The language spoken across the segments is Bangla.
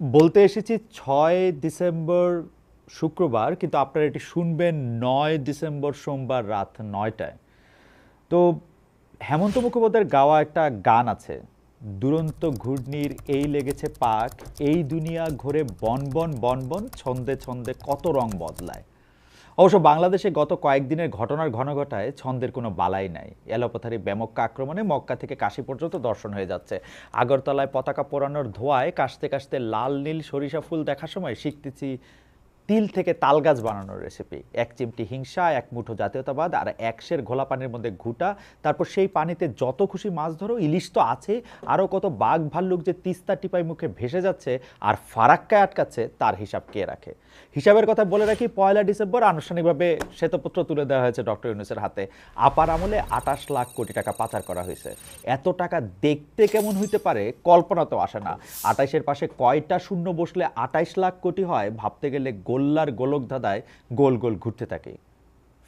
বলতে এসেছি ছয় ডিসেম্বর শুক্রবার, কিন্তু আপনারা এটি শুনবেন নয় ডিসেম্বর সোমবার রাত নয়টায়। তো হেমন্ত মুখোপাধ্যায়ের গাওয়া একটা গান আছে, দুরন্ত ঘূর্ণির এই লেগেছে পাক, এই দুনিয়া ঘোরে বন বন বন বন, ছন্দে ছন্দে কত রং বদলায়। অবশ্য বাংলাদেশে গত কয়েকদিনের ঘটনার ঘনঘটায় ছন্দের কোনো বালাই নাই। এলোপাথারি ব্যামক্কা আক্রমণে মক্কা থেকে কাশি পর্যন্ত দর্শন হয়ে যাচ্ছে। আগরতলায় পতাকা পোড়ানোর ধোয়ায় কাশতে কাশতে লাল, নীল সরিষা ফুল দেখার সময় শিখতেছি তিল থেকে তাল গাছ বানানোর রেসিপি এক চিমটি হিংসা, এক মুঠো জাতীয়তাবাদ আর একশের ঘোলা পানির মধ্যে ঘুটা। তারপর সেই পানিতে যত খুশি মাছ ধরো, ইলিশ তো আছে। আরও কত বাঘ ভাল্লুক যে তিস্তা টিপাই মুখে ভেসে যাচ্ছে আর ফারাক্কায় আটকাচ্ছে, তার হিসাব কে রাখে? হিসাবের কথা বলে রাখি, পয়লা ডিসেম্বর আনুষ্ঠানিকভাবে শ্বেতপত্র তুলে দেওয়া হয়েছে ডক্টর ইউনুসের হাতে। আপার আমলে আটাশ লাখ কোটি টাকা পাচার করা হয়েছে। এত টাকা দেখতে কেমন হইতে পারে, কল্পনা তো আসে না। আটাইশের পাশে কয়টা শূন্য বসলে আটাইশ লাখ কোটি হয়, ভাবতে গেলে গোল্লার গোলক ধাঁধায় গোল গোল ঘুরতে থাকে।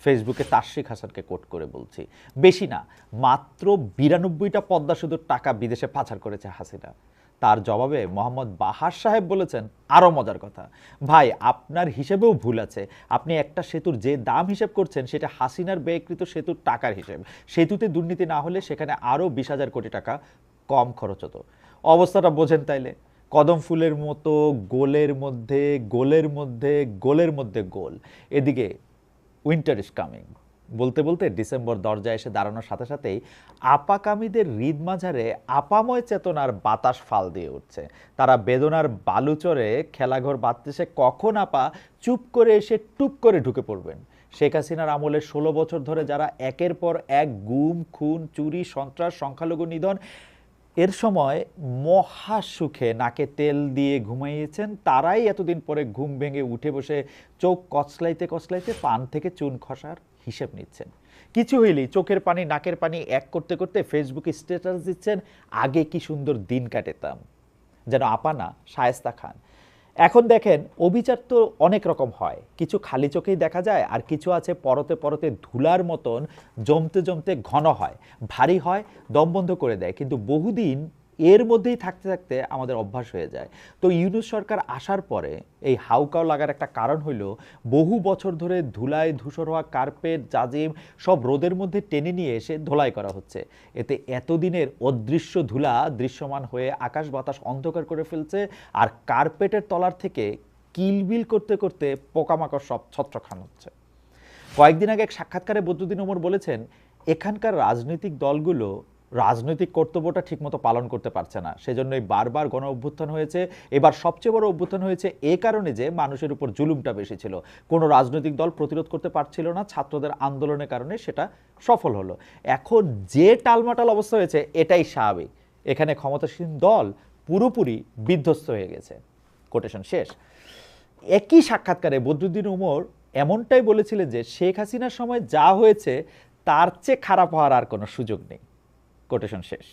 ফেসবুকে তার্শিক হাসানকে কোট করে বলছি। বেশি না, মাত্র বিরানব্বইটা পদ্মা সেতুর টাকা বিদেশে পাচার করেছে হাসিনা। তার জবাবে মোহাম্মদ বাহার সাহেব বলেছেন আরও মজার কথা। ভাই, আপনার হিসেবেও ভুল আছে। আপনি একটা সেতুর যে দাম হিসেব করছেন, সেটা হাসিনার ব্যয়কৃত সেতুর টাকার হিসেব। সেতুতে দুর্নীতি না হলে সেখানে আরও বিশ হাজার কোটি টাকা কম খরচ হতো। অবস্থাটা বোঝেন তাইলে। কদম ফুলের মতো, গোলের মধ্যে গোলের মধ্যে গোলের মধ্যে গোল। এদিকে উইন্টার ইজ কামিং বলতে বলতে ডিসেম্বর দরজায় এসে দাঁড়ানোর সাথে সাথেই আপাকামীদের হৃদ মাঝারে আপাময় চেতনার বাতাস ফাল দিয়ে উঠছে। তারা বেদনার বালুচরে খেলাঘর বাঁধতেছে কখন আপা চুপ করে এসে টুপ করে ঢুকে পড়বেন? শেখ হাসিনার আমলে ষোলো বছর ধরে যারা একের পর এক গুম, খুন, চুরি, সন্ত্রাস, সংখ্যালঘু নিধন এর সময় মহা সুখে নাকে তেল দিয়ে ঘুমাইয়েছেন। তারাই এতদিন পরে ঘুম ভেঙে উঠে বসে চোখ কচলাইতে কচলাইতে পান থেকে চুন খসার হিসেব নিচ্ছেন। কিছু হইলেই চোখের পানি, নাকের পানি এক করতে করতে ফেসবুকে স্ট্যাটাস দিচ্ছেন, আগে কি সুন্দর দিন কাটেতাম? যেন আপানা শায়েস্তা খান। এখন দেখেন অভিচার তো অনেক রকম হয়। কিছু খালি চোখেই দেখা যায়, আর কিছু আছে পরতে পরতে ধুলার মতন জমতে জমতে ঘন হয়, ভারী হয়, দম বন্ধ করে দেয়। কিন্তু বহুদিন এর মধ্যেই থাকতে থাকতে আমাদের অভ্যাস হয়ে যায়। তো ইউনুস সরকার আসার পরে এই হাউকাও লাগার একটা কারণ হইল, বহু বছর ধরে ধুলায় ধূসর হওয়া কার্পেট, জাজিম সব রোদের মধ্যে টেনে নিয়ে এসে ধোলাই করা হচ্ছে। এতে এতদিনের অদৃশ্য ধুলা দৃশ্যমান হয়ে আকাশ বাতাস অন্ধকার করে ফেলছে আর কার্পেটের তলার থেকে কিলবিল করতে করতে পোকামাকড় সব ছত্রখান হচ্ছে। কয়েকদিন আগে এক সাক্ষাৎকারে বদরুদ্দিন ওমর বলেছেন, এখানকার রাজনৈতিক দলগুলো রাজনৈতিক কর্তব্যটা ঠিকমতো পালন করতে পারছে না। সেজন্যই বারবার গণ অভ্যুত্থান হয়েছে। এবার সবচেয়ে বড় অভ্যুত্থান হয়েছে এ কারণে যে মানুষের উপর জুলুমটা বেশি ছিল। কোনো রাজনৈতিক দল প্রতিরোধ করতে পারছিল না, ছাত্রদের আন্দোলনের কারণে সেটা সফল হলো। এখন যে টালমাটাল অবস্থা হয়েছে, এটাই স্বাভাবিক। এখানে ক্ষমতাসীন দল পুরোপুরি বিধ্বস্ত হয়ে গেছে। কোটেশন শেষ। একই সাক্ষাৎকারে বদরুদ্দিন উমর এমনটাই বলেছিলেন যে শেখ হাসিনার সময় যা হয়েছে, তার চেয়ে খারাপ হওয়ার আর কোনো সুযোগ নেই। কোটেশন শেষ।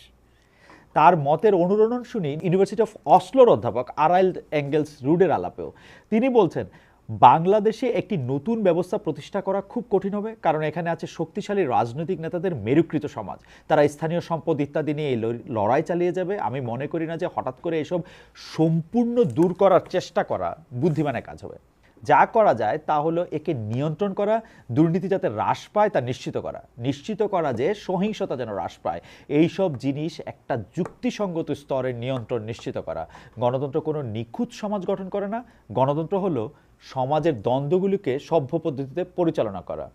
তার মতের অনুরণন শুনি ইউনিভার্সিটি অফ অসলোর অধ্যাপক আরাইল অ্যাঙ্গেলস রুডের আলাপেও। তিনি বলছেন, বাংলাদেশে একটি নতুন ব্যবস্থা প্রতিষ্ঠা করা খুব কঠিন হবে, কারণ এখানে আছে শক্তিশালী রাজনৈতিক নেতাদের মেরুকৃত সমাজ। তারা স্থানীয় সম্পদ ইত্যাদি নিয়ে এই লড়- লড়াই চালিয়ে যাবে। আমি মনে করি না যে হঠাৎ করে এসব সম্পূর্ণ দূর করার চেষ্টা করা বুদ্ধিমানের কাজ হবে। যা করা যায় তা হলো একে নিয়ন্ত্রণ করা, দুর্নীতি যাতে হ্রাস পায় তা নিশ্চিত করা। নিশ্চিত করা যে সহিংসতা যেন হ্রাস পায়। এই সব জিনিস একটা যুক্তিসঙ্গত স্তরে নিয়ন্ত্রণ নিশ্চিত করা। গণতন্ত্র কোনো নিখুঁত সমাজ গঠন করে না। গণতন্ত্র হলো সমাজের দ্বন্দ্বগুলিকে সভ্য পদ্ধতিতে পরিচালনা করা।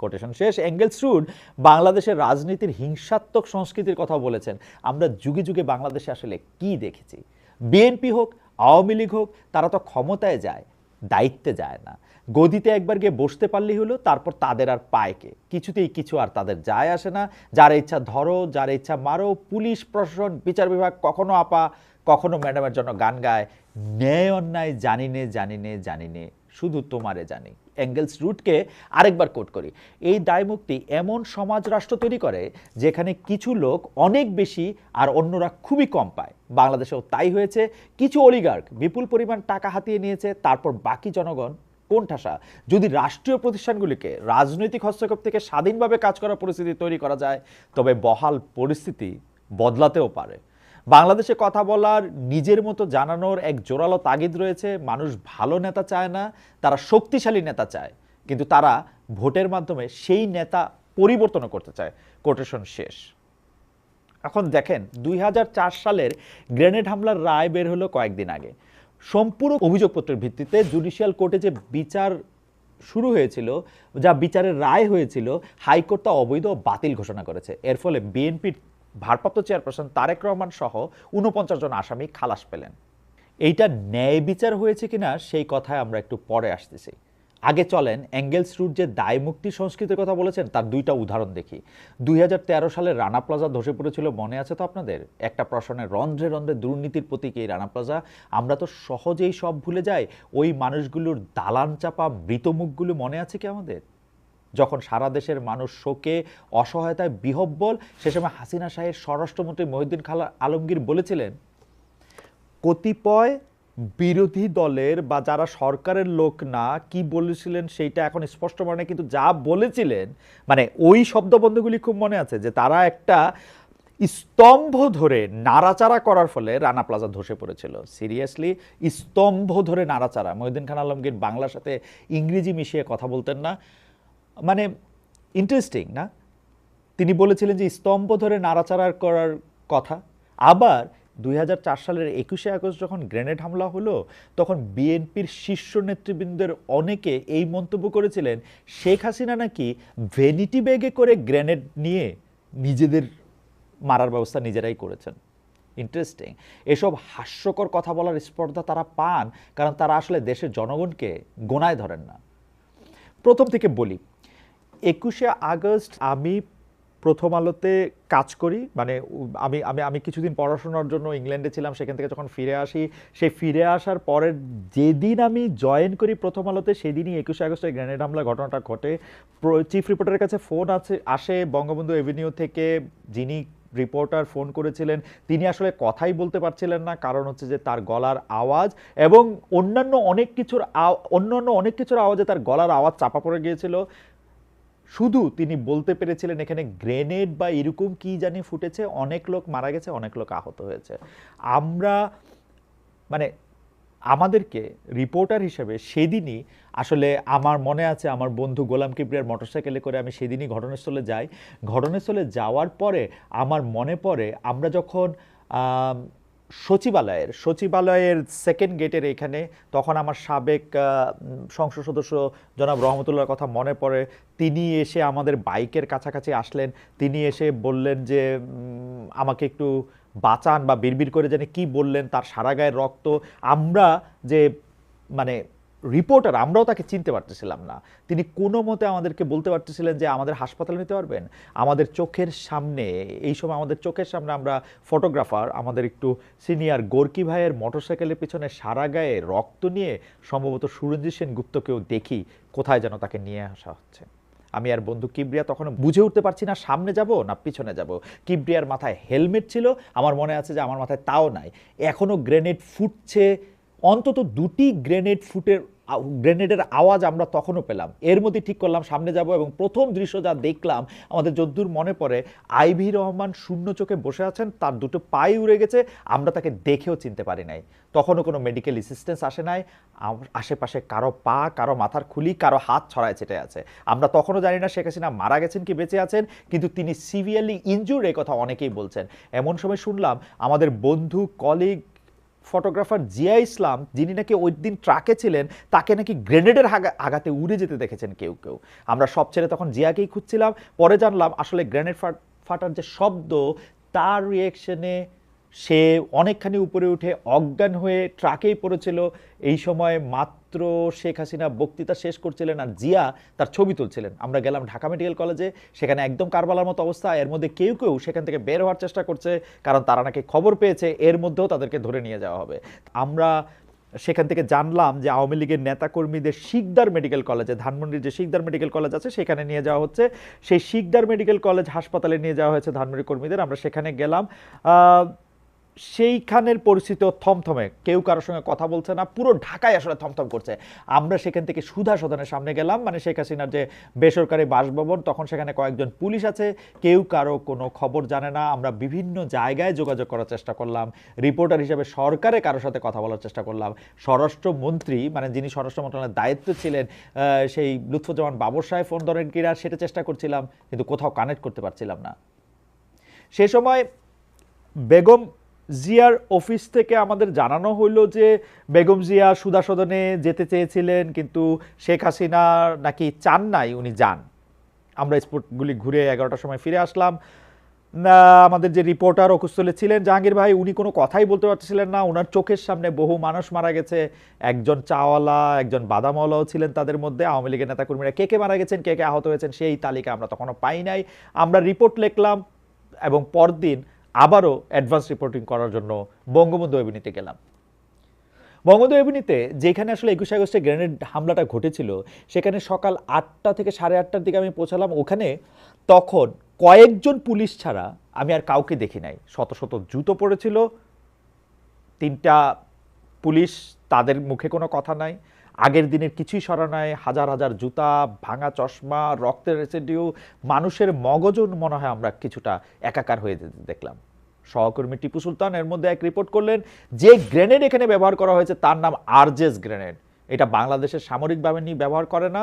কোটেশন শেষ, এঙ্গেলস রুড বাংলাদেশের রাজনীতির হিংসাত্মক সংস্কৃতির কথা বলেছেন। আমরা যুগে যুগে বাংলাদেশে আসলে কি দেখেছি? বিএনপি হোক, আওয়ামী লীগ হোক, তারা তো ক্ষমতায় যায়। দায়িত্বে যায় না। গদিতে একবার গিয়ে বসতে পারলেই হলো, তারপর তাদের আর পায়কে কিছুতেই কিছু আর তাদের যায় আসে না। যার ইচ্ছা ধরো, যার ইচ্ছা মারো, পুলিশ, প্রশাসন, বিচার বিভাগ কখনো আপা, কখনো ম্যাডামের জন্য গান গায়। ন্যায়, অন্যায় জানি নে জানি নে জানি নে, শুধু তোমারে জানি। অ্যাঙ্গেলস রুটকে আরেকবার কোট করি। এই দায়মুক্তি এমন সমাজ রাষ্ট্র তৈরি করে, যেখানে কিছু লোক অনেক বেশি আর অন্যরা খুবই কম পায়। বাংলাদেশেও তাই হয়েছে। কিছু অলিগার্ক বিপুল পরিমাণ টাকা হাতিয়ে নিয়েছে, তারপর বাকি জনগণ কোণঠাসা যদি রাষ্ট্রীয় প্রতিষ্ঠানগুলিকে রাজনৈতিক হস্তক্ষেপ থেকে স্বাধীনভাবে কাজ করার পরিস্থিতি তৈরি করা যায়, তবে বহাল পরিস্থিতি বদলাতেও পারে। বাংলাদেশে কথা বলার, নিজের মতো জানানোর এক জোরালো তাগিদ রয়েছে। মানুষ ভালো নেতা চায় না, তারা শক্তিশালী নেতা চায়। কিন্তু তারা ভোটের মাধ্যমে সেই নেতা পরিবর্তন করতে চায়। কোটেশন শেষ। এখন দেখেন, দুই হাজার চার সালের গ্রেনেড হামলার রায় বের হলো কয়েকদিন আগে। সম্পূর্ণ অভিযোগপত্রের ভিত্তিতে জুডিশিয়াল কোর্টে যে বিচার শুরু হয়েছিল, যা বিচারের রায় হয়েছিল, হাইকোর্ট তা অবৈধ বাতিল ঘোষণা করেছে। এর ফলে বিএনপির ভারপ্রাপ্ত চেয়ারপারসন তারেক রহমান সহ উনপঞ্চাশ জন আসামি খালাস পেলেন। এইটা ন্যায় বিচার হয়েছে কিনা সেই কথায় আমরা একটু পরে আসতেছি। আগে চলেন অ্যাঙ্গেলস রুট যে দায় মুক্তি সংস্কৃতির কথা বলেছেন, তার দুইটা উদাহরণ দেখি। দুই হাজার তেরো সালে রানা প্লাজা ধসে পড়েছিল, মনে আছে তো আপনাদের? একটা প্রশ্নের রন্ধ্রে রন্ধ্রে দুর্নীতির প্রতীক এই রানা প্লাজা। আমরা তো সহজেই সব ভুলে যাই, ওই মানুষগুলোর দালান চাপা মৃত মুখগুলো মনে আছে কি আমাদের? যখন সারা দেশের মানুষ শোকে, অসহায়তায় বিহব্বল, সে সময় হাসিনা শাহের স্বরাষ্ট্রমন্ত্রী মহিউদ্দিন খালা আলমগীর বলেছিলেন, কতিপয় বিরোধী দলের বা যারা সরকারের লোক না, কি বলেছিলেন সেইটা এখন স্পষ্ট মনে কিন্তু যা বলেছিলেন মানে ওই শব্দবন্ধগুলি খুব মনে আছে যে তারা একটা স্তম্ভ ধরে নাড়াচাড়া করার ফলে রানা প্লাজা ধসে পড়েছিল। সিরিয়াসলি, স্তম্ভ ধরে নাড়াচাড়া। মহিউদ্দিন খান আলমগীর বাংলার সাথে ইংরেজি মিশিয়ে কথা বলতেন না। মানে ইন্টারেস্টিং না? তিনি বলেছিলেন যে স্তম্ভ ধরে নাড়াচাড়া করার কথা। আবার দু হাজার চার সালের একুশে আগস্ট যখন গ্রেনেড হামলা হলো, তখন বিএনপির শীর্ষ নেতৃবৃন্দের অনেকে এই মন্তব্য করেছিলেন, শেখ হাসিনা নাকি ভেনিটি ব্যাগে করে গ্রেনেড নিয়ে নিজেদের মারার ব্যবস্থা নিজেরাই করেছেন। ইন্টারেস্টিং এসব হাস্যকর কথা বলার স্পর্ধা তারা পান, কারণ তারা আসলে দেশের জনগণকে গোনায় ধরেন না। প্রথম থেকে বলি একুশে আগস্ট আমি প্রথম আলোতে কাজ করি মানে আমি আমি আমি কিছুদিন পড়াশোনার জন্য ইংল্যান্ডে ছিলাম, সেখান থেকে যখন ফিরে আসি, সেই ফিরে আসার পরের যেদিন আমি জয়েন করি প্রথম আলোতে, সেদিনই একুশে আগস্টের গ্রেনেড হামলা ঘটনাটা ঘটে। চিফ রিপোর্টারের কাছে ফোন আছে, আসে বঙ্গবন্ধু এভিনিউ থেকে, যিনি রিপোর্টার ফোন করেছিলেন, তিনি আসলে কথাই বলতে পারছিলেন না, কারণ হচ্ছে যে তার গলার আওয়াজ এবং অন্যান্য অনেক কিছুর অন্যান্য অনেক কিছুর আওয়াজে তার গলার আওয়াজ চাপা পড়ে গিয়েছিল। শুধু তিনি বলতে পেরেছিলেন এখানে গ্রেনেড বা এরকম কি জানি ফুটেছে, অনেক লোক মারা গেছে, অনেক লোক আহত হয়েছে। আমরা মানে আমাদেরকে রিপোর্টার হিসেবে সেদিনই, আসলে আমার মনে আছে আমার বন্ধু গোলাম কিবরিয়ার মোটরসাইকেলে করে আমি সেদিনই ঘটনাস্থলে যাই। ঘটনাস্থলে যাওয়ার পরে আমার মনে পড়ে আমরা যখন সচিবালয়ের সচিবালয়ের সেকেন্ড গেটের এখানে তখন আমার সাবেক সংসদ সদস্য জনাব রহমতুল্লাহর কথা মনে পড়ে। তিনি এসে আমাদের বাইকের কাছাকাছি আসলেন। তিনি এসে বললেন যে আমাকে একটু বাঁচান বা বিড়বিড় করে যেন কি বললেন, তার সারা গায়ের রক্ত। আমরা যে মানে রিপোর্টার আমরাও তাকে চিনতে পারতেছিলাম না। তিনি কোনো মতে আমাদেরকে বলতে পারতেছিলেন যে আমাদের হাসপাতালে নিতে পারবেন। আমাদের চোখের সামনে, এই সময় আমাদের চোখের সামনে আমরা ফটোগ্রাফার আমাদের একটু সিনিয়র গোর্কি ভাইয়ের মোটরসাইকেলের পিছনে সারা গায়ে রক্ত নিয়ে সম্ভবত সুরঞ্জিত সেন গুপ্তকেও দেখি কোথায় যেন তাকে নিয়ে আসা হচ্ছে। আমি আর বন্ধু কিবরিয়া তখন বুঝে উঠতে পারছি না, সামনে যাব না পিছনে যাব। কিবরিয়ার মাথায় হেলমেট ছিল, আমার মনে আছে যে আমার মাথায় তাও নাই। এখনও গ্রেনেড ফুটছে অন্তত দুটি গ্রেনেড ফুটের গ্রেনেডের আওয়াজ আমরা তখনও পেলাম। এর মধ্যে ঠিক করলাম, সামনে যাব এবং প্রথম দৃশ্য যা দেখলাম, আমাদের যদ্দূর মনে পড়ে, আইভি রহমান শূন্য চোখে বসে আছেন, তার দুটো পায়ে উড়ে গেছে, আমরা তাকে দেখেও চিনতে পারি নাই। তখনও কোনো মেডিকেল অ্যাসিস্ট্যান্স আসে নাই আশেপাশে কারও পা, কারও মাথার খুলি, কারও হাত ছড়ায় ছেটে আছে। আমরা তখনও জানি না শেখ হাসিনা মারা গেছেন কি বেঁচে আছেন, কিন্তু তিনি সিভিয়ারলি ইনজুর এ কথা অনেকেই বলছেন। এমন সময় শুনলাম, আমাদের বন্ধু কলিগ ফটোগ্রাফার জিয়া ইসলাম, যিনি নাকি ওই দিন ট্রাকে ছিলেন, তাকে নাকি গ্রেনেডের আঘাতে উড়ে যেতে দেখেছেন কেউ কেউ। আমরা সব ছেড়ে তখন জিয়াকেই খুঁজছিলাম, পরে জানলাম আসলে গ্রেনেড ফাট- ফাটার যে শব্দ, তার রিয়েকশনে সে অনেকখানি উপরে উঠে অজ্ঞান হয়ে ট্রাকেই পড়েছিল। এই সময় মাত্র শেখ হাসিনা বক্তৃতা শেষ করছিলেন আর জিয়া তার ছবি তুলছিলেন। আমরা গেলাম ঢাকা মেডিকেল কলেজে, সেখানে একদম কারবালার মতো অবস্থা। এর মধ্যে কেউ কেউ সেখান থেকে বের হওয়ার চেষ্টা করছে, কারণ তারা নাকি খবর পেয়েছে, এর মধ্যেও তাদেরকে ধরে নিয়ে যাওয়া হবে। আমরা সেখান থেকে জানলাম যে আওয়ামী লীগের নেতাকর্মীদের শিকদার মেডিকেল কলেজে, ধানমন্ডির যে শিকদার মেডিকেল কলেজ আছে, সেখানে নিয়ে যাওয়া হচ্ছে। সেই শিকদার মেডিকেল কলেজ হাসপাতালে নিয়ে যাওয়া হয়েছে ধানমন্ডি কর্মীদের। আমরা সেখানে গেলাম। সেইখানের পরিস্থিতিও থমথমে। কেউ কারোর সঙ্গে কথা বলছে না, পুরো ঢাকায় আসলে থমথম করছে। আমরা সেখান থেকে সুধা সদনের সামনে গেলাম মানে শেখ হাসিনার যে বেসরকারি বাসভবন, তখন সেখানে কয়েকজন পুলিশ আছে। কেউ কারও কোনো খবর জানে না। আমরা বিভিন্ন জায়গায় যোগাযোগ করার চেষ্টা করলাম। রিপোর্টার হিসেবে সরকারে কারোর সাথে কথা বলার চেষ্টা করলাম। স্বরাষ্ট্রমন্ত্রী মানে যিনি স্বরাষ্ট্র মন্ত্রণালয়ের দায়িত্ব ছিলেন সেই লুৎফুজ্জামান বাবর সাহেব ফোন ধরেন কিনা সেটা চেষ্টা করছিলাম, কিন্তু কোথাও কানেক্ট করতে পারছিলাম না। সে সময় বেগম জিয়ার অফিস থেকে আমাদের জানানো হইল যে বেগম জিয়া সুদা সদনে যেতে চেয়েছিলেন, কিন্তু শেখ হাসিনা নাকি চান নাই উনি যান। আমরা স্পোর্টগুলি ঘুরে এগারোটার সময় ফিরে আসলাম। আমাদের যে রিপোর্টার অকুস্থলে ছিলেন জাহাঙ্গীর ভাই, উনি কোনো কথাই বলতে পারছিলেন না। ওনার চোখের সামনে বহু মানুষ মারা গেছে। একজন চাওয়ালা, একজন বাদামওয়ালাও ছিলেন তাদের মধ্যে। আওয়ামী লীগের নেতাকর্মীরা কে কে মারা গেছেন, কে কে আহত হয়েছেন, সেই তালিকা আমরা তখনও পাই নাই। আমরা রিপোর্ট লিখলাম এবং পরদিন আবারও অ্যাডভান্স রিপোর্টিং করার জন্য বঙ্গবন্ধু এভিনিতে গেলাম। বঙ্গবন্ধু এভিনিতে যেখানে আসলে একুশে আগস্টে গ্রেনেড হামলাটা ঘটেছিল, সেখানে সকাল আটটা থেকে সাড়ে আটটার দিকে আমি পৌঁছালাম। ওখানে তখন কয়েকজন পুলিশ ছাড়া আমি আর কাউকে দেখি নাই। শত শত জুতো পড়েছিল, তিনটা পুলিশ তাদের মুখে কোনো কথা নাই। আগের দিনের কিছুই সরা নাই, হাজার হাজার জুতা, ভাঙা চশমা, রক্তের রেসিডিউ মানুষের মগজন মনে হয় আমরা কিছুটা একাকার হয়ে দেখলাম। সহকর্মী টিপু সুলতান এর মধ্যে এক রিপোর্ট করলেন, যে গ্রেনেড এখানে ব্যবহার করা হয়েছে তার নাম আরজেস গ্রেনেড এটা বাংলাদেশের সামরিক বাহিনী ব্যবহার করে না,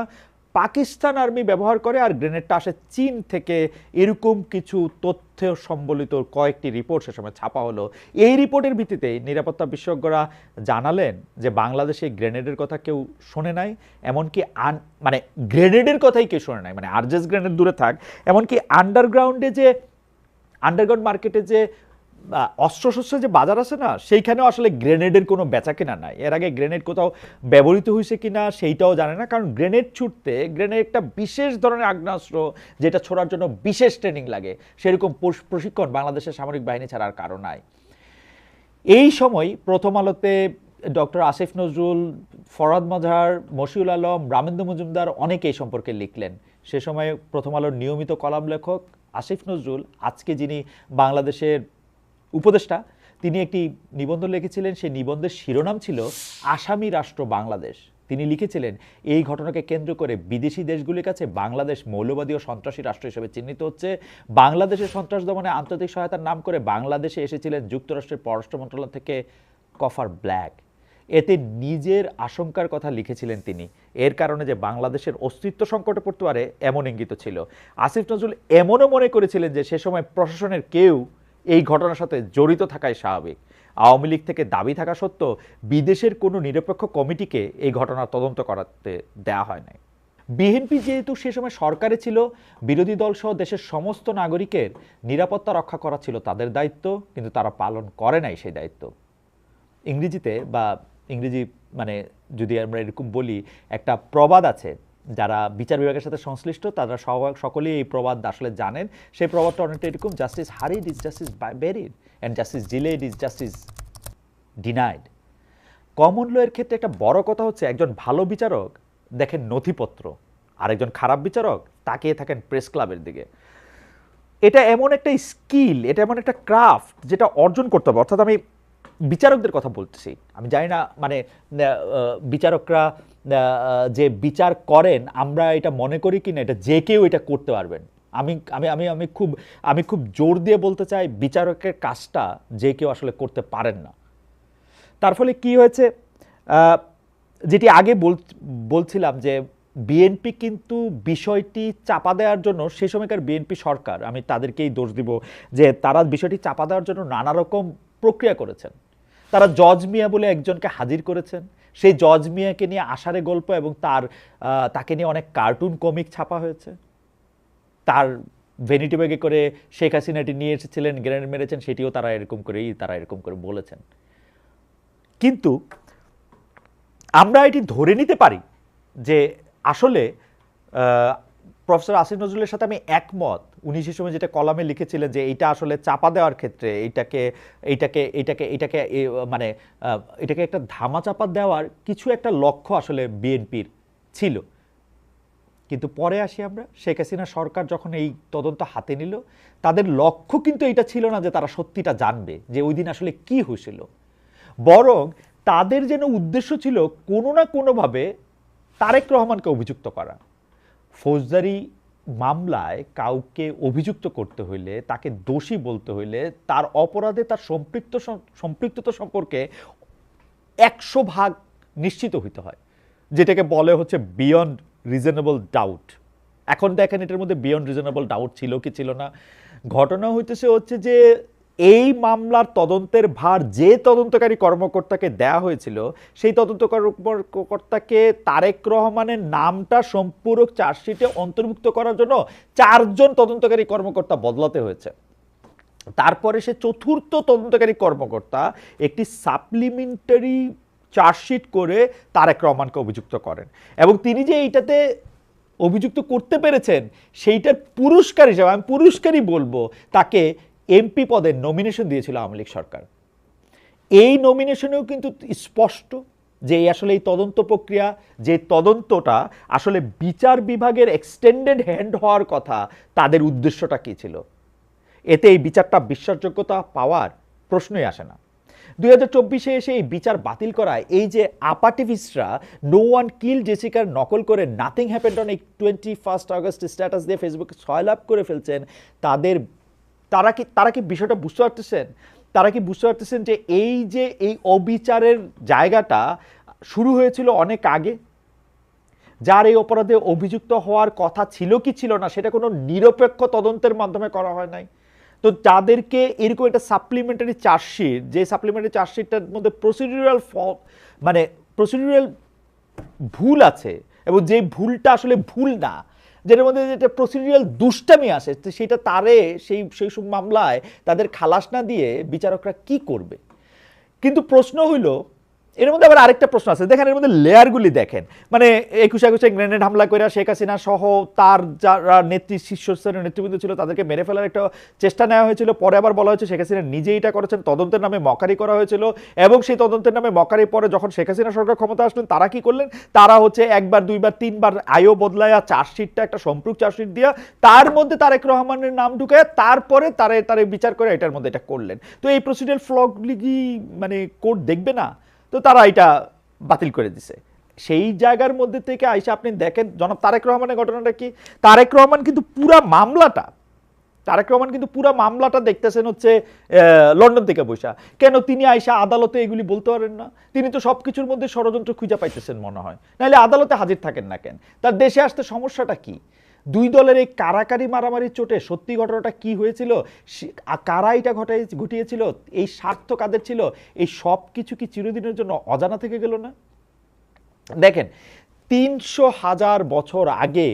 পাকিস্তান আর্মি ব্যবহার করে, আর গ্রেনেডটা আসে চীন থেকে। এরকম কিছু তথ্য সম্বলিত কয়েকটি রিপোর্ট সে সময় ছাপা হলো। এই রিপোর্টের ভিত্তিতে নিরাপত্তা বিশেষজ্ঞরা জানালেন যে বাংলাদেশে গ্রেনেডের কথা কেউ শোনে নাই, এমনকি আন মানে গ্রেনেডের কথাই কেউ শোনে নাই মানে আরজেস গ্রেনেড দূরে থাক। এমনকি আন্ডারগ্রাউন্ডে যে আন্ডারগ্রাউন্ড মার্কেটে যে অস্ত্রশস্ত্রের যে বাজার আছে না, সেইখানেও আসলে গ্রেনেডের কোনো বেচা কেনা নাই। এর আগে গ্রেনেড কোথাও ব্যবহৃত হয়েছে কি না সেইটাও জানে না, কারণ গ্রেনেড ছুটতে গ্রেনেড একটা বিশেষ ধরনের আগ্নেয়াস্ত্র যেটা ছোড়ার জন্য বিশেষ ট্রেনিং লাগে। সেরকম প্রশ- প্রশিক্ষণ বাংলাদেশের সামরিক বাহিনী ছাড়া আর কারও নাই। এই সময় প্রথম আলোতে ডক্টর আসিফ নজরুল, ফরাদ মজহার মশিউল আলম, রামেন্দ্র মজুমদার অনেকে এই সম্পর্কে লিখলেন। সে সময় প্রথম আলোর নিয়মিত কলাম লেখক আসিফ নজরুল, আজকে যিনি বাংলাদেশের উপদেষ্টা, তিনি একটি নিবন্ধ লিখেছিলেন, সেই নিবন্ধের শিরোনাম ছিল আসামি রাষ্ট্র বাংলাদেশ। তিনি লিখেছিলেন, এই ঘটনাকে কেন্দ্র করে বিদেশি দেশগুলির কাছে বাংলাদেশ মৌলবাদী ও সন্ত্রাসী রাষ্ট্র হিসেবে চিহ্নিত হচ্ছে। বাংলাদেশের সন্ত্রাস দমনে আন্তর্জাতিক সহায়তার নাম করে বাংলাদেশে এসেছিলেন যুক্তরাষ্ট্রের পররাষ্ট্র মন্ত্রণালয় থেকে কফার ব্ল্যাক। এতে নিজের আশঙ্কার কথা লিখেছিলেন তিনি। এর কারণে যে বাংলাদেশের অস্তিত্ব সংকটে পড়তে পারে, এমন ইঙ্গিত ছিল। আসিফ নজরুল এমনও মনে করেছিলেন যে সে সময় প্রশাসনের কেউ এই ঘটনার সাথে জড়িত থাকাই স্বাভাবিক। আওয়ামী লীগ থেকে দাবি থাকা সত্ত্বেও বিদেশের কোনো নিরপেক্ষ কমিটিকে এই ঘটনার তদন্ত করাতে দেয়া হয় নাই। বিএনপি যেহেতু সে সময় সরকারে ছিল, বিরোধী দল সহ দেশের সমস্ত নাগরিকের নিরাপত্তা রক্ষা করা ছিল তাদের দায়িত্ব, কিন্তু তারা পালন করে নাই সেই দায়িত্ব। ইংরেজিতে বা ইংরেজি মানে যদি আমরা এরকম বলি, একটা প্রবাদ আছে যারা বিচার বিভাগের সাথে সংশ্লিষ্ট, তারা সকলেই এই প্রবাদ আসলে জানেন। সেই প্রবাদটা অনেকটা এরকম justice hurried is justice buried and justice delayed is justice denied common law এর ক্ষেত্রে একটা বড় কথা হচ্ছে, একজন ভালো বিচারক দেখেন নথিপত্র আর একজন খারাপ বিচারক তাকিয়ে থাকেন প্রেস ক্লাবের দিকে। এটা এমন একটা স্কিল এটা এমন একটা ক্রাফট যেটা অর্জন করতে হবে। অর্থাৎ আমি বিচারকদের কথা বলতেছি। আমি জানি না মানে বিচারকরা যে বিচার করেন, আমরা এটা মনে করি কি না এটা যে কেউ এটা করতে পারবেন। আমি আমি আমি আমি খুব আমি খুব জোর দিয়ে বলতে চাই, বিচারকের কাজটা যে কেউ আসলে করতে পারেন না। তার ফলে কি হয়েছে? যেটি আগে বল- বলছিলাম যে বিএনপি কিন্তু বিষয়টি চাপা দেওয়ার জন্য, সে সময়কার বিএনপি সরকার, আমি তাদেরকেই দোষ দিব যে, তারা বিষয়টি চাপা দেওয়ার জন্য নানা রকম প্রক্রিয়া করেছেন। তারা জজ মিয়া বলে একজনকে হাজির করেছেন। সেই জজ মিয়াকে নিয়ে আষাঢ়ে গল্প এবং তার তাকে নিয়ে অনেক কার্টুন কমিক ছাপা হয়েছে। তার ভেনিটি ব্যাগে করে শেখ হাসিনাটি নিয়ে এসেছিলেন, গ্রেনেড মেরেছেন, সেটিও তারা এরকম করেই, তারা এরকম করে বলেছেন। কিন্তু আমরা এটি ধরে নিতে পারি যে আসলে প্রফেসর আসিফ নজরুলের সাথে আমি একমত। উনি সে সময় যেটা কলামে লিখেছিলেন যে এইটা আসলে চাপা দেওয়ার ক্ষেত্রে এইটাকে এইটাকে এইটাকে এইটাকে মানে এটাকে একটা ধামা চাপা দেওয়ার কিছু একটা লক্ষ্য আসলে বিএনপির ছিল। কিন্তু পরে আসি আমরা, শেখ হাসিনা সরকার যখন এই তদন্ত হাতে নিল, তাদের লক্ষ্য কিন্তু এটা ছিল না যে তারা সত্যিটা জানবে, যে ওই দিন আসলে কি হয়েছিল। বরং তাদের যেন উদ্দেশ্য ছিল কোনো না কোনোভাবে তারেক রহমানকে অভিযুক্ত করা। ফৌজদারি মামলায় কাউকে অভিযুক্ত করতে হইলে, তাকে দোষী বলতে হইলে, তার অপরাধে তার সম্পৃক্ত সম্পৃক্ততা সম্পর্কে একশো ভাগ নিশ্চিত হইতে হয়, যেটাকে বলে হচ্ছে বিয়ন্ড রিজনেবল ডাউট এখন দেখেন এটার মধ্যে বিয়ন্ড রিজনেবল ডাউট ছিল কি ছিল না। ঘটনা হইতেছে হচ্ছে যে এই মামলার তদন্তের ভার যে তদন্তকারী কর্মকর্তাকে দেয়া হয়েছিল, সেই তদন্ত কর্মকর্তাকে তারেক রহমানের নামটা সম্পূরক চার্জশিটে অন্তর্ভুক্ত করার জন্য চারজন তদন্তকারী কর্মকর্তা বদলাতে হয়েছে। তারপরে সে চতুর্থ তদন্তকারী কর্মকর্তা একটি সাপ্লিমেন্টারি চার্জশিট করে তারেক রহমানকে অভিযুক্ত করেন এবং তিনি যে এইটাতে অভিযুক্ত করতে পেরেছেন, সেইটার পুরস্কার হিসাবে, আমি পুরস্কারই বলব, তাকে এমপি পদের নমিনেশন দিয়েছিল আওয়ামী লীগ সরকার। এই নমিনেশনেও কিন্তু স্পষ্ট যে আসলে এই তদন্ত প্রক্রিয়া, যে তদন্তটা আসলে বিচার বিভাগের এক্সটেন্ডেড হ্যান্ড হওয়ার কথা, তাদের উদ্দেশ্যটা কী ছিল? এতে এই বিচারটা বিশ্বাসযোগ্যতা পাওয়ার প্রশ্নই আসে না। দুই হাজার চব্বিশে এসে এই বিচার বাতিল করায় এই যে আপাটিভিস্টরা নো ওয়ান কিল জেসিকার নকল করে নাথিং হ্যাপেন্ড অন এই টোয়েন্টি ফার্স্ট আগস্ট স্ট্যাটাস দিয়ে ফেসবুকে ছয়লাভ করে ফেলছেন, তাদের তারা কি তারা কি বিষয়টা বুঝতে পারতেছেন? তারা কি বুঝতে পারতেছেন যে এই যে এই অবিচারের জায়গাটা শুরু হয়েছিল অনেক আগে? যার এই অপরাধে অভিযুক্ত হওয়ার কথা ছিল কি ছিল না, সেটা কোনো নিরপেক্ষ তদন্তের মাধ্যমে করা হয় নাই। তো তাদেরকে এরকম একটা সাপ্লিমেন্টারি চার্জশিট যে সাপ্লিমেন্টারি চার্জশিটটার মধ্যে প্রসিডিউরাল মানে প্রসিডিউরাল ভুল আছে, এবং যে ভুলটা আসলে ভুল না যেটার মধ্যে যেটা প্রসিডিউরাল দুষ্টামি আসে সেটা তারে সেই সেই সব মামলায় তাদের খালাস না দিয়ে বিচারকরা কি করবে? কিন্তু প্রশ্ন হইল এর মধ্যে আবার আরেকটা প্রশ্ন আছে। দেখেন, এর মধ্যে লেয়ারগুলি দেখেন। মানে একুশে একুশে গ্রেনেড হামলা করে শেখ হাসিনা সহ তার যারা নেত্রী, শীর্ষস্থানীয় নেতৃবৃন্দ ছিল, তাদেরকে মেরে ফেলার একটা চেষ্টা নেওয়া হয়েছিল। পরে আবার বলা হয়েছে, শেখ হাসিনা নিজেই এটা করেছেন। তদন্তের নামে মকারি করা হয়েছিল এবং সেই তদন্তের নামে মকারি পরে যখন শেখ হাসিনা সরকার ক্ষমতা আসলেন, তারা কি করলেন? তারা হচ্ছে একবার, দুইবার, তিনবার আয়ও বদলায়া চার্জশিটটা একটা সম্পৃক্ত চার্জশিট দিয়া তার মধ্যে তারেক রহমানের নাম ঢুকে তারপরে তারে তারে বিচার করে এটার মধ্যে এটা করলেন। তো এই প্রসিডিয়াল ফ্লগলি কি মানে কোর্ট দেখবে না? তো তারা এটা বাতিল করে দিছে। সেই জায়গার মধ্যে থেকে আইসা আপনি দেখেন, জনাব তারেক রহমানের ঘটনাটা কি? তারেক রহমান কিন্তু পুরা মামলাটা, তারেক রহমান কিন্তু পুরো মামলাটা দেখতেছেন হচ্ছে লন্ডন থেকে বৈশা কেন তিনি আইসা আদালতে এগুলি বলতে পারেন না? তিনি তো সব কিছুর মধ্যে ষড়যন্ত্র খুঁজে পাইতেছেন মনে হয়। নাহলে আদালতে হাজির থাকেন না কেন? তার দেশে আসতে সমস্যাটা কি? দুই দলের এই কারাকারি মারামারির চোটে সত্যি ঘটনাটা কি হয়েছিল? কারা এটা ঘটাই, ঘটিয়েছিল? এই স্বার্থ কাদের ছিল? এই সব কিছু কি চিরদিনের জন্য অজানা থেকে গেল না? দেখেন তিনশো হাজার বছর আগে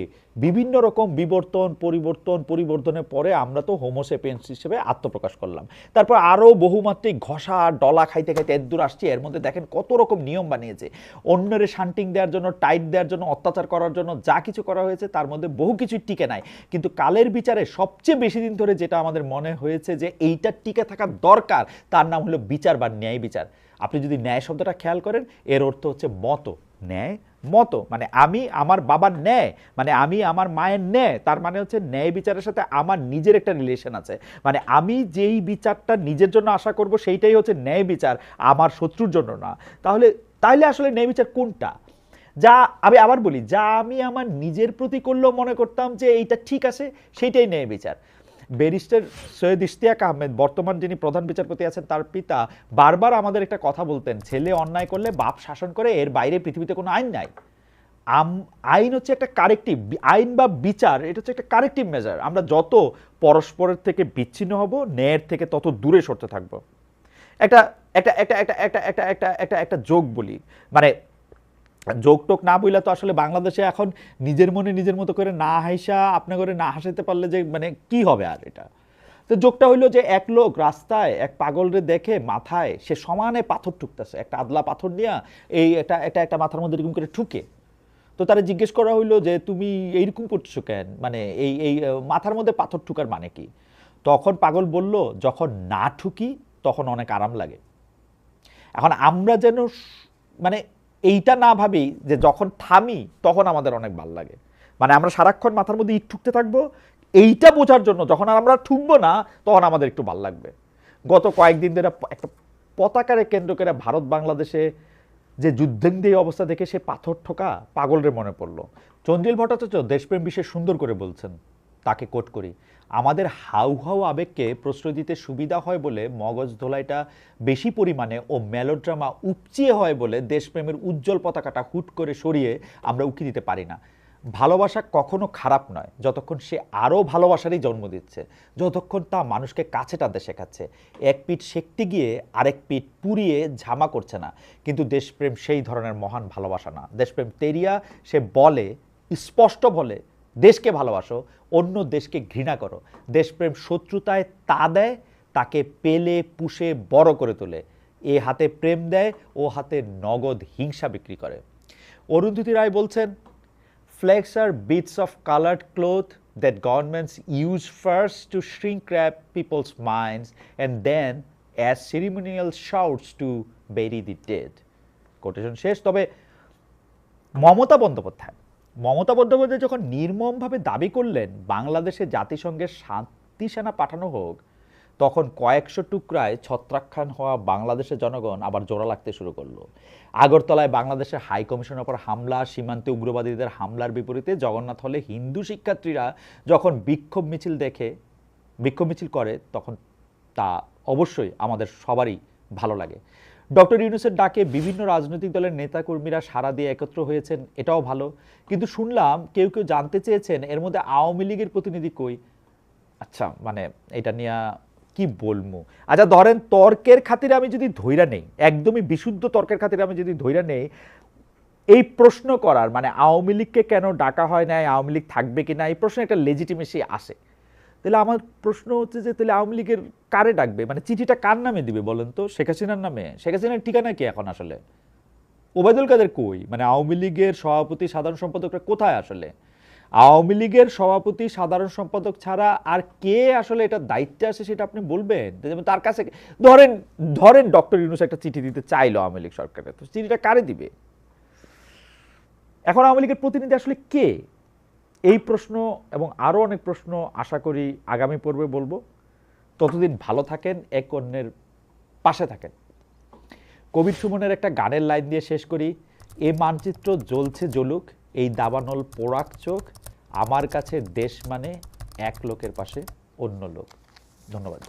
বিভিন্ন রকম বিবর্তন, পরিবর্তন, পরিবর্তনের পরে আমরা তো হোমোসেপিয়েন্স হিসেবে আত্মপ্রকাশ করলাম। তারপর আরও বহুমাত্রিক ঘষা, ডলা খাইতে খাইতে দূর আসছি, এর মধ্যে দেখেন কত রকম নিয়ম বানিয়েছে। অন্যরে শান্টিং দেওয়ার জন্য, টাইট দেওয়ার জন্য, অত্যাচার করার জন্য যা কিছু করা হয়েছে, তার মধ্যে বহু কিছু টিকে নাই। কিন্তু কালের বিচারে সবচেয়ে বেশি দিন ধরে যেটা আমাদের মনে হয়েছে যে এইটা টিকে থাকা দরকার, তার নাম হলো বিচার বা ন্যায় বিচার। আপনি যদি ন্যায় শব্দটা খেয়াল করেন, এর অর্থ হচ্ছে মত। ন্যায় মতো মানে আমি আমার বাবার ন্যায় মানে আমি আমার মায়ের ন্যায়, তার মানে হচ্ছে ন্যায় বিচারের সাথে আমার নিজের একটা রিলেশন আছে। মানে আমি যেই বিচারটা নিজের জন্য আশা করব সেইটাই হচ্ছে ন্যায় বিচার, আমার শত্রুর জন্য না। তাহলে, তাইলে আসলে ন্যায় বিচার কোনটা? যা আমি আবার বলি, যা আমি আমার নিজের প্রতি করলেও মনে করতাম যে এইটা ঠিক আছে, সেইটাই ন্যায় বিচার। ব্যারিস্টার সৈয়দ ইশতিয়াক আহমেদ, বর্তমান যিনি প্রধান বিচারপতি আছেন, তার পিতা বারবার আমাদের একটা কথা বলতেন, ছেলে অন্যায় করলে বাপ শাসন করে, এর বাইরে পৃথিবীতে কোনো আইন নাই। আইন হচ্ছে একটা কারেক্টিভ, আইন বা বিচার, এটা হচ্ছে একটা কারেক্টিভ মেজার আমরা যত পরস্পরের থেকে বিচ্ছিন্ন হব, ন্যায়ের থেকে তত দূরে সরতে থাকব। একটা একটা একটা একটা একটা একটা একটা একটা যোগ বলি। মানে যোগ টোক না বইলে তো আসলে বাংলাদেশে এখন নিজের মনে নিজের মতো করে না হাসা আপনি করে না হাসাতে পারলে যে মানে কি হবে আর এটা? তো যোগটা হইল যে এক লোক রাস্তায় এক পাগলরে দেখে মাথায় সে সমানে পাথর ঠুকতেছে একটা আদলা পাথর নিয়ে এই এটা এটা একটা মাথার মধ্যে এরকম করে ঠুকে। তো তারা জিজ্ঞেস করা হইল যে তুমি এইরকম করছ কেন? মানে এই এই মাথার মধ্যে পাথর ঠুকার মানে কি? তখন পাগল বলল, যখন না ঠুকি তখন অনেক আরাম লাগে। এখন আমরা যেন মানে এইটা না ভাবি যে যখন থামি তখন আমাদের অনেক ভালো লাগে। মানে আমরা সারাক্ষণ মাথার মধ্যে ইট ঠুকতে থাকব, এইটা বোঝার জন্য যখন আর আমরা ঠুকবো না, তখন আমাদের একটু ভালো লাগবে। গত কয়েকদিন ধরে একটা পতাকারে কেন্দ্র করে ভারত বাংলাদেশে যে যুদ্ধেন্দি অবস্থা দেখে সে পাথর ঠোকা পাগলরে মনে পড়ল। চন্দ্রিল ভট্টাচার্য দেশপ্রেম বিশেষ সুন্দর করে বলছেন তাকে কোট করি। আমাদের হাউ হাউ আবেগকে প্রশ্রয় দিতে সুবিধা হয় বলে মগজ ধোলাইটা বেশি পরিমাণে ও মেলোড্রামা উপচিয়ে হয় বলে দেশপ্রেমের উজ্জ্বল পতাকাটা হুট করে সরিয়ে আমরা উকি দিতে পারি না। ভালোবাসা কখনো খারাপ নয়, যতক্ষণ সে আরও ভালোবাসারই জন্ম দিচ্ছে, যতক্ষণ তা মানুষকে কাছে টানতে শেখাচ্ছে। এক পিঠ শেখতে গিয়ে আরেক পিঠ পুড়িয়ে ঝামা করছে না, কিন্তু দেশপ্রেম সেই ধরনের মহান ভালোবাসা না। দেশপ্রেম তেরিয়া সে বলে, স্পষ্ট বলে দেশকে ভালোবাসো, অন্য দেশকে ঘৃণা করো। দেশপ্রেম শত্রুতায় তা দেয়, তাকে পেলে, পুষে, বড় করে তোলে। এ হাতে প্রেম দেয়, ও হাতে নগদ হিংসা বিক্রি করে। অরুন্ধতি রায় বলছেন flags are bits of coloured cloth that governments use first to shrink wrap people's minds and then as ceremonial shrouds to bury the dead quotation শেষ, তবে মমতা বন্দ্যোপাধ্যায় মমতা বন্দ্যোপাধ্যায় যখন নির্মমভাবে দাবি করলেন বাংলাদেশে জাতিসংঘের শান্তি সেনা পাঠানো হোক, তখন কয়েকশো টুকরায় ছত্রাক্ষান হওয়া বাংলাদেশের জনগণ আবার জোড়া লাগতে শুরু করল। আগরতলায় বাংলাদেশের হাই কমিশনের ওপর হামলা, সীমান্তে উগ্রবাদীদের হামলার বিপরীতে জগন্নাথ হলে হিন্দু শিক্ষার্থীরা যখন বিক্ষোভ মিছিল দেখে, বিক্ষোভ মিছিল করে, তখন তা অবশ্যই আমাদের সবারই ভালো লাগে। ডক্টর ইউনুসের ডাকে বিভিন্ন রাজনৈতিক দলের নেতাকর্মীরা সারা দিয়ে একত্র হয়েছেন, এটাও ভালো। কিন্তু শুনলাম কেউ কেউ জানতে চেয়েছেন, এর মধ্যে আওয়ামী লীগের প্রতিনিধি কই? আচ্ছা মানে এটা নিয়ে কি বলব? আচ্ছা ধরেন তর্কের খাতিরে আমি যদি ধৈরা নেই, একদমই বিশুদ্ধ তর্কের খাতিরে আমি যদি ধৈরা নেই, এই প্রশ্ন করার মানে আওয়ামী লীগকে কেন ডাকা হয় না আওয়ামী লীগ থাকবে কি না এই প্রশ্নে একটা লেজিটিমেসি আসে। তাহলে আমার প্রশ্ন হচ্ছে যে তাহলে আওয়ামী লীগের কারে ডাকবে? মানে চিঠিটা কার নামে দিবে বলেন তো? শেখ হাসিনার নামে। শেখ হাসিনার ঠিকানা কি এখন আসলে? ওবায়দুল কাদের কই? মানে আওয়ামী লীগের সভাপতি, সাধারণ সম্পাদকরা কোথায় আসলে? আওয়ামী লীগের সভাপতি, সাধারণ সম্পাদক ছাড়া আর কে আসলে এটা দায়িত্বে আছে সেটা আপনি বলবেন? যেমন তার কাছে ধরেন ধরেন ডক্টর ইউনুস একটা চিঠি দিতে চাইলো আওয়ামী লীগ সরকারের তো চিঠিটা কারে দিবে? এখন আওয়ামী লীগের প্রতিনিধি আসলে কে? এই প্রশ্ন এবং আরও অনেক প্রশ্ন আশা করি আগামী পর্বে বলব। ততদিন ভালো থাকেন, এক অন্যের পাশে থাকেন। কবির সুমনের একটা গানের লাইন দিয়ে শেষ করি। এ মানচিত্র জ্বলছে জ্বলুক, এই দাবানল পোড়াক চোখ, আমার কাছে দেশ মানে এক লোকের পাশে অন্য লোক। ধন্যবাদ।